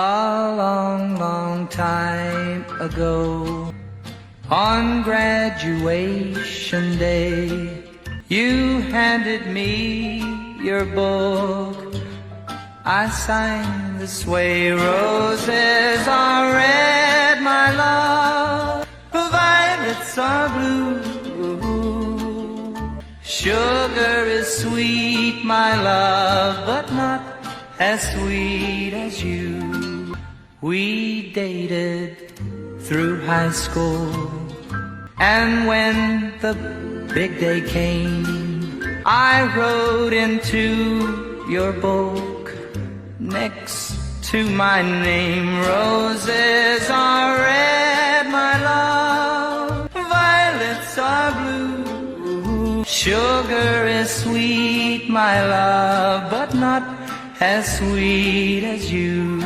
A long, long time ago, on graduation day, you handed me your book. I signed this way, roses are red, my love, violets are blue. Sugar is sweet, my love, but not as sweet as you. We dated through high school, and when the big day came, I wrote into your book next to my name. Roses are red, my love, violets are blue. Sugar is sweet, my love, but not as sweet as you.